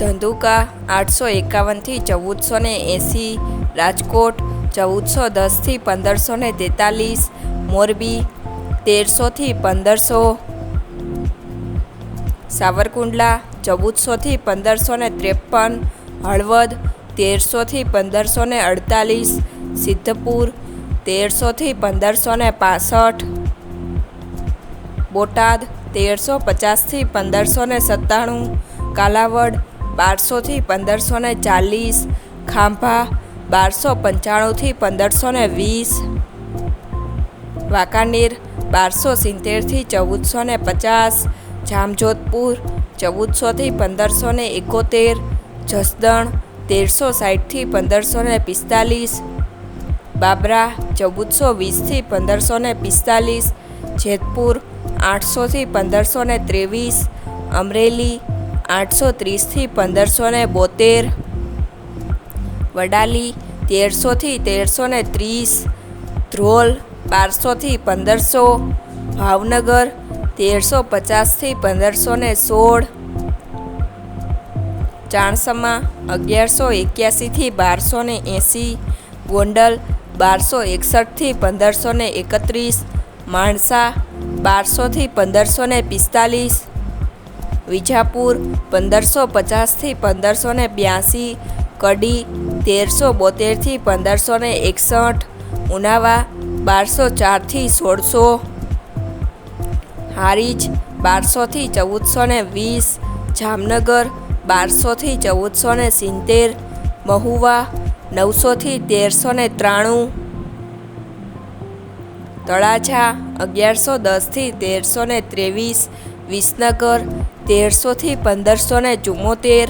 ધંધુકા આઠસો એકાવનથી ચૌદસો ને એંસી, રાજકોટ ચૌદસો દસથી પંદરસો ને તેતાલીસ, મોરબી તેરસોથી પંદરસો, સાવરકુંડલા ચૌદસોથી પંદરસો ને ત્રેપન, હળવદ તેરસોથી પંદરસો ને અડતાલીસ, સિદ્ધપુર તેરસોથી પંદરસો ને પાસઠ, બોટાદ તેરસો પચાસથી પંદરસો ને સત્તાણું, કાલાવડ બારસોથી પંદરસો ને ચાલીસ, ખાંભા બારસો પંચાણુંથી પંદરસો ને વીસ, વાંકાનેર બારસો સિત્તેરથી ચૌદસો ને પચાસ, જામજોધપુર ચૌદસોથી પંદરસો ને એકોતેર, જસદણ તેરસો સાઠથી પંદરસો ને પિસ્તાલીસ, બાબરા ચૌદસો વીસથી પંદરસો ને પિસ્તાલીસ, જેતપુર આઠસોથી પંદરસો ને ત્રેવીસ, અમરેલી આઠસો ત્રીસથી પંદરસો ને બોતેર. વડાલી તેરસોથી તેરસો ને ત્રીસ. ધ્રોલ બારસોથી પંદરસો. ભાવનગર તેરસો પચાસથી પંદરસો ને સોળ. ચાણસમાં અગિયારસો એક્યાસીથી બારસો ને એંસી. ગોંડલ બારસો એકસઠથી પંદરસો ને એકત્રીસ. માણસા બારસોથી પંદરસો ને પિસ્તાલીસ. વિજાપુર પંદરસો પચાસથી પંદરસો ને બ્યાસી, કડી તેરસો બોતેરથી પંદરસો ને એકસઠ, ઉનાવા બારસો ચારથી સોળસો, હારીજ બારસોથી ચૌદસો ને વીસ, જામનગર બારસોથી ચૌદસો ને સિત્તેર, મહુવા નવસોથી તેરસો ને ત્રાણું, તળાજા અગિયારસો દસથી તેરસો ને ત્રેવીસ વિસનગર તેરસોથી પંદરસો ને ચુમ્મોતેર